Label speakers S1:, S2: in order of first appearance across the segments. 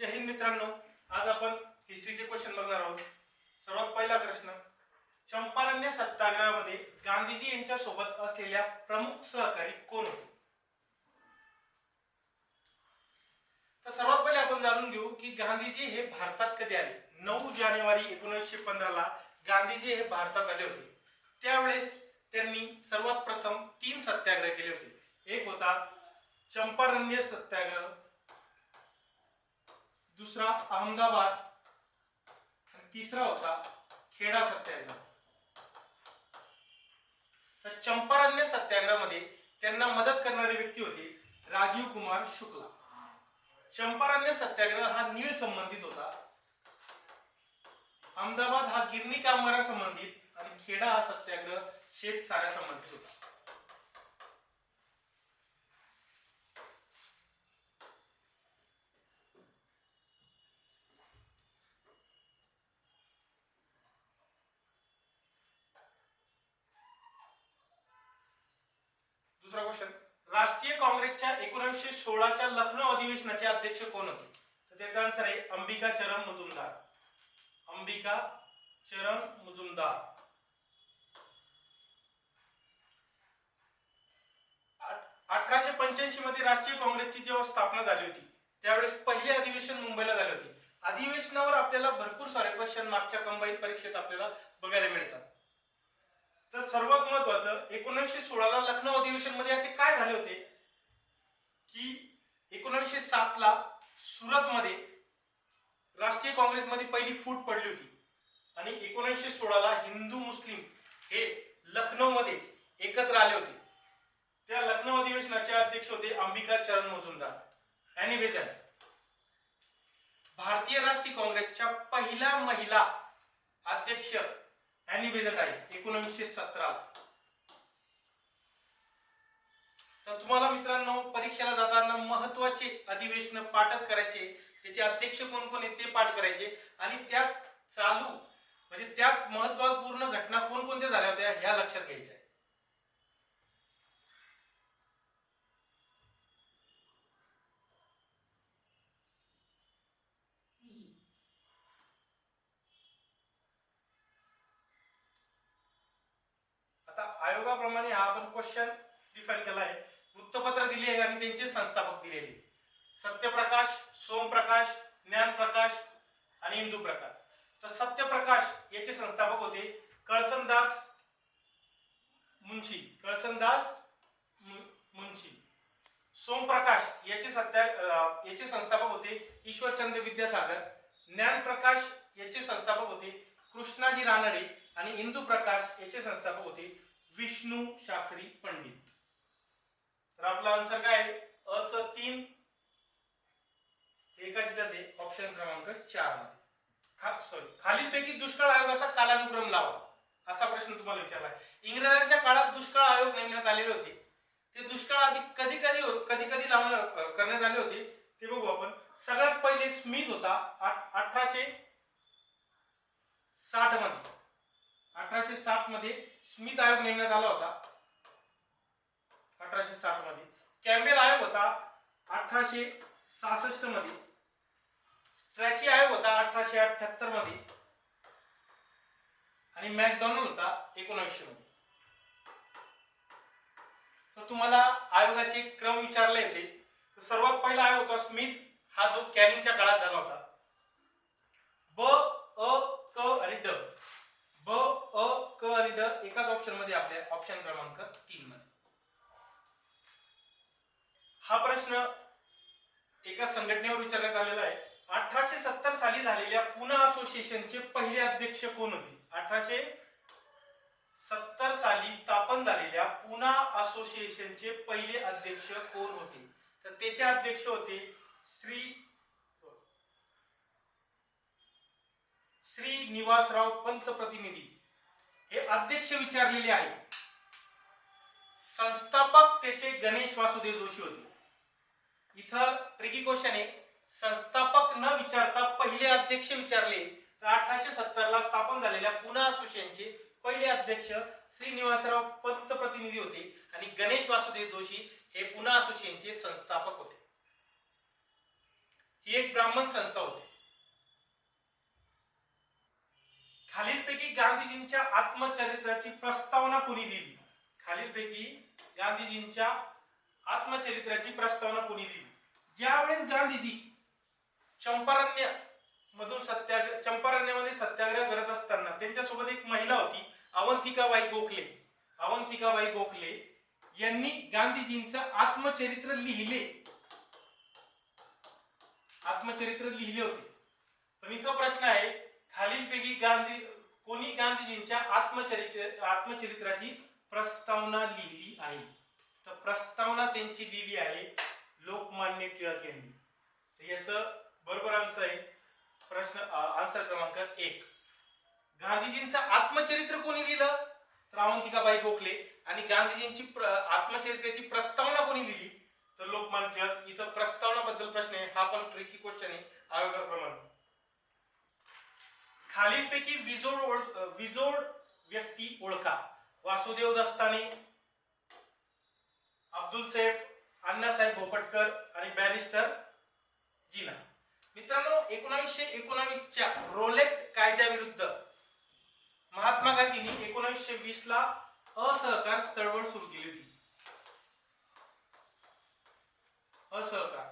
S1: जय हिंद मित्रांनो आज आपण हिस्ट्रीचे क्वेश्चन बघणार आहोत. सर्वात पहिला प्रश्न चंपारण्य सत्याग्रहामध्ये गांधीजी यांच्या सोबत असलेल्या प्रमुख सहकारी कोण होते? तर सर्वात पहिले आपण जाणून घेऊ की गांधीजी हे भारतात कधी आले? नऊ जानेवारी एकोणीसशे पंधराला गांधीजी हे भारतात आले होते. त्यावेळेस त्यांनी सर्वात प्रथम तीन सत्याग्रह केले होते. एक होता चंपारण्य सत्याग्रह दुसरा अहमदाबाद. आणि तिसरा होता खेडा सत्याग्रह. तर चंपारण्य सत्याग्रहामध्ये त्यांना मदत करणारी व्यक्ती होती राजीव कुमार शुक्ला. चंपारण्य सत्याग्रह हा नीळ संबंधित होता. अहमदाबाद हा गिरणी कामगारा संबंधित आणि खेडा हा सत्याग्रह शेत साऱ्या संबंधित होता दुसरा क्वेश्चन राष्ट्रीय काँग्रेसच्या एकोणीसशे सोळाच्या लखनौ अधिवेशनाचे अध्यक्ष कोण होते? तर त्याचा आन्सर आहे अंबिका चरम मुजुमदार. अंबिका चरम मुजुमदार. अठराशे पंच्याऐंशी मध्ये राष्ट्रीय काँग्रेसची जेव्हा स्थापना झाली होती त्यावेळेस पहिले अधिवेशन मुंबईला झाले होते. अधिवेशनावर आपल्याला भरपूर सारे क्वेश्चन मागच्या कंबाईन परीक्षेत आपल्याला बघायला मिळतात. तर सर्वात महत्वाचं एकोणीसशे सोळाला लखनौ अधिवेशनमध्ये असे काय झाले होते? की एकोणीसशे सात ला सुरत मध्ये राष्ट्रीय काँग्रेसमध्ये पहिली फूट पडली होती. आणि एकोणीसशे सोळाला हिंदू मुस्लिम हे लखनौ मध्ये एकत्र आले होते. त्या लखनौ अधिवेशनाचे अध्यक्ष होते अंबिका चरण मजुमदार. अॅनिबेजन भारतीय राष्ट्रीय काँग्रेसच्या पहिल्या महिला अध्यक्ष अॅनी बेझंट आहे एकोणीसशे सतरा. तर तुम्हाला मित्रांनो परीक्षेला जाताना महत्त्वाचे अधिवेशन पाठच करायचे. त्याचे अध्यक्ष कोण कोण आहेत ते पाठ करायचे. आणि त्यात चालू म्हणजे त्यात महत्त्वपूर्ण घटना कोणकोणत्या झाल्या होत्या ह्या लक्षात घ्यायच्या आहे आता आयोगाप्रमाणे हा आपण क्वेश्चन डिफाईन केला आहे वृत्तपत्र दिले आहे आणि त्यांचे संस्थापक दिलेले सत्यप्रकाश सोमप्रकाश ज्ञानप्रकाश आणि इंदू प्रकाश तर सत्यप्रकाश याचे संस्थापक होते कळसनदास मुंशी. कळसनदास मुंशी. सोमप्रकाश याचे सत्या याचे संस्थापक होते ईश्वरचंद्र विद्यासागर. ज्ञानप्रकाश याचे संस्थापक होते कृष्णाजी रानडे आणि इंदू प्रकाश याचे संस्थापक होते विष्णू शास्त्री पंडित. तर आपला आन्सर काय आहे? अ च तीन. एकाची जाते ऑप्शन क्रमांक चारमध्ये. खा सॉरी खालीलपैकी दुष्काळ आयोगाचा कालानुक्रम लावा. असा प्रश्न तुम्हाला विचारला इंग्रजांच्या काळात दुष्काळ आयोग नेमण्यात आलेले होते. ते दुष्काळ आधी कधी कधी हो, कधी कधी लावण करण्यात आले होते. ते बघू आपण. सगळ्यात पहिले स्मिथ होता अठराशे साठमध्ये. अठराशे साठमध्ये स्मिथ आयोग नेमण्यात आला होता. अठराशे साठमध्ये. कॅम्बेल आयोग होता अठराशे सहासष्टमध्ये. स्ट्रॅची आयोग होता अठराशे अठ्याहत्तरमध्ये. आणि मॅकडॉनल्ड होता एकोणीसशे मध्ये. तर तुम्हाला आयोगाचे क्रम विचारले होते. तर सर्वात पहिला आयोग होता स्मिथ हा जो कॅनिंगच्या काळात झाला होता. ब अ क आणि ड. आणि ड एकाच ऑप्शनमध्ये आपल्या ऑप्शन क्रमांक तीन मध्ये. हा प्रश्न एका संघटनेवर विचारण्यात आलेला आहे. अठराशे सत्तर साली झालेल्या पुणे असोसिएशनचे पहिले अध्यक्ष कोण होते? अठराशे सत्तर साली स्थापन झालेल्या पुना असोसिएशनचे पहिले अध्यक्ष कोण होते? तर त्याचे अध्यक्ष होते श्री श्री निवासराव पंत प्रतिनिधी हे अध्यक्ष विचारलेले आहे. संस्थापक त्याचे गणेश वासुदेव जोशी होते. इथं ट्रिकी क्वेश्चन आहे. संस्थापक न विचारता पहिले अध्यक्ष विचारले तर अठराशे सत्तर ला स्थापन झालेल्या पुणे असोसिएशनचे पहिले अध्यक्ष श्रीनिवासराव पंत प्रतिनिधी होते आणि गणेश वासुदेव जोशी हे पुणे असोसिएशनचे संस्थापक होते. ही एक ब्राह्मण संस्था होती खालीलपैकी गांधीजींच्या आत्मचरित्राची प्रस्तावना कोणी लिहिली खालीलपैकी गांधीजींच्या आत्मचरित्राची प्रस्तावना कोणी लिहिली ज्यावेळेस गांधीजी चंपारण्य मधून सत्याग्रह चंपारण्यामध्ये सत्याग्रह करत असताना त्यांच्यासोबत एक महिला होती अवंतिकाबाई गोखले. अवंतिकाबाई गोखले यांनी गांधीजींचं आत्मचरित्र लिहिले. आत्मचरित्र लिहिले होते. पण इथं प्रश्न आहे खालीलपैकी गांधी कोणी गांधीजींच्या आत्मचरित्र आत्मचरित्राची प्रस्तावना लिहिली आहे. तर प्रस्तावना त्यांची लिहिली आहे लोकमान्य टिळक यांनी. तर याचं बरोबर आन्सर आहे प्रश्न आन्सर क्रमांक एक. गांधीजींचं आत्मचरित्र कोणी लिहिलं? तर अवंतिकाबाई गोखले. आणि गांधीजींची प्र- आत्मचरित्राची प्रस्तावना कोणी लिहिली? तर लोकमान्य टिळक. इथं प्रस्तावना बद्दल प्रश्न आहे. हा पण ट्रिकी क्वेश्चन आहे. आयोगाप्रमाणे. खालीलपैकी विजोड ओळख विजोड व्यक्ती ओळखा. वासुदेव दस्तानी अब्दुल सैफ अण्णासाहेब भोपटकर आणि बॅरिस्टर जिना. मित्रांनो एकोणावीसशे एकोणावीसच्या रोलेट कायद्याविरुद्ध महात्मा गांधींनी एकोणावीसशे वीस ला असहकार चळवळ सुरू केली होती. असहकार.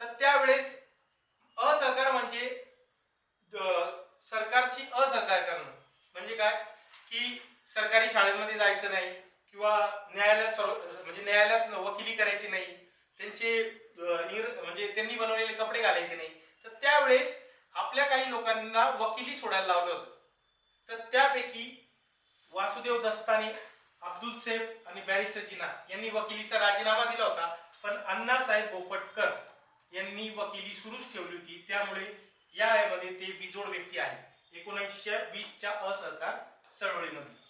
S1: तर त्यावेळेस असहकार म्हणजे द- सरकारची असहकार करणं. म्हणजे काय? की सरकारी शाळेमध्ये जायचं नाही किंवा न्यायालयात सर्व म्हणजे न्यायालयात वकिली करायची नाही. त्यांचे म्हणजे त्यांनी बनवलेले कपडे घालायचे नाही. तर त्यावेळेस आपल्या काही लोकांना वकिली सोडायला लावलं होतं. तर त्यापैकी वासुदेव दस्ताने अब्दुल सेफ आणि बॅरिस्टर जिना यांनी वकिलीचा राजीनामा दिला होता. पण अण्णासाहेब बोपटकर यांनी वकिली सुरूच ठेवली होती. त्यामुळे या मध्ये ते बिजोड व्यक्ती आहे एकोणीसशे वीसच्या असहकार चळवळीमध्ये.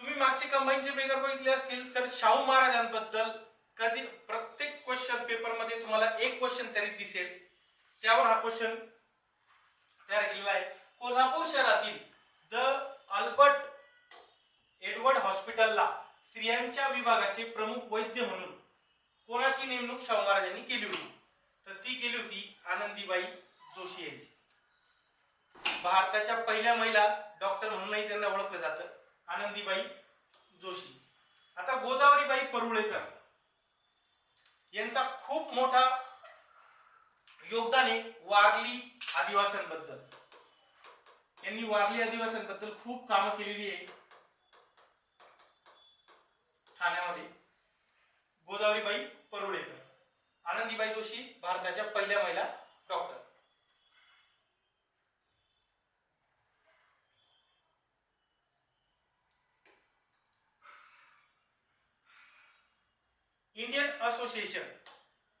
S1: तुम्ही मागचे कंबाईनचे पेपर बघितले असतील तर शाहू महाराजांबद्दल कधी प्रत्येक क्वेश्चन पेपरमध्ये तुम्हाला एक क्वेश्चन तरी दिसेल. त्यावर हा क्वेश्चन तयार केलेला आहे. कोल्हापूर शहरातील द अल्बर्ट एडवर्ड हॉस्पिटलला स्त्रियांच्या विभागाचे प्रमुख वैद्य म्हणून. कोणाची नेमणूक शाहू महाराजांनी केली होती? तर ती केली होती आनंदीबाई जोशी यांची. भारताच्या पहिल्या महिला डॉक्टर म्हणूनही त्यांना ओळखलं जातं आनंदीबाई जोशी. आता गोदावरीबाई परुळेकर यांचा खूप मोठा योगदान आहे वारली आदिवासांबद्दल. यांनी वारली आदिवासींबद्दल खूप कामं केलेली आहे. ठाण्यामध्ये. गोदावरीबाई परुळेकर. आनंदीबाई जोशी भारताच्या पहिल्या महिला डॉक्टर. इंडियन असोसिएशन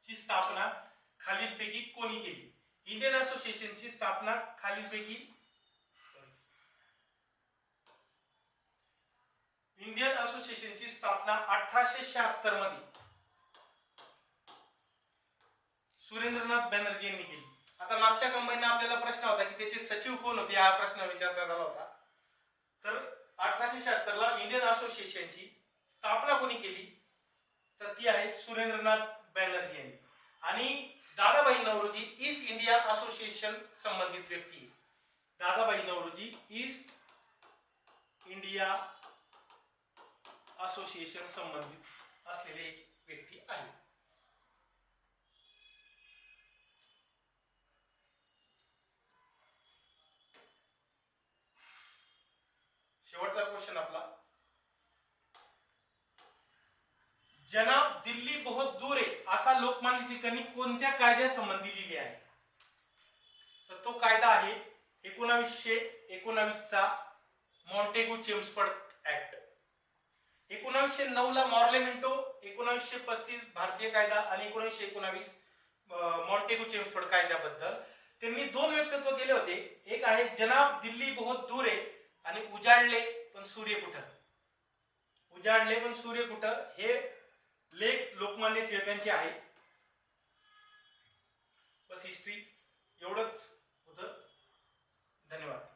S1: ची स्थापना खालीलपैकी कोणी केली? इंडियन असोसिएशनची स्थापना खालीलपैकी इंडियन असोसिएशनची स्थापना अठराशे शहात्तरमध्ये सुरेंद्रनाथ बॅनर्जी यांनी केली. आता मागच्या कंबाईनला आपल्याला प्रश्न होता की त्याचे सचिव कोण होते? हा प्रश्न विचारण्यात आला होता. तर अठराशे शहात्तर ला इंडियन असोसिएशनची स्थापना कोणी केली? तर ती आहे सुरेंद्रनाथ बॅनर्जी यांनी. आणि Dadabhai Naoroji East India Association संबंधित व्यक्ती. Dadabhai Naoroji East India Association संबंधित असलेले एक व्यक्ती आहे. शेवटचा क्वेश्चन आपला. जनाब दिल्ली बहुत दूर आहे असा लोकमान्य ठिकाणी कोणत्या कायद्यासंबंधी लिहिली आहे? तर तो कायदा आहे एकोणावीसशे एकोणावीसचा मॉन्टेगू चेम्सफर्ड ऍक्ट एकोणीसशे नऊ ला मॉर्ले मिंटो एकोणीसशे पस्तीस भारतीय कायदा आणि एकोणीसशे एकोणावीस मॉन्टेगू चेम्सफर्ड कायद्याबद्दल. त्यांनी दोन व्यक्तित्व केले होते. एक आहे जनाब दिल्ली बहुत दूर आहे आणि उजाडले पण सूर्य कुठं? उजाडले पण सूर्य कुठं? हे लेख लोकमान्य टिळकांचे आहे. बस हिस्ट्री एवढंच होतं. धन्यवाद.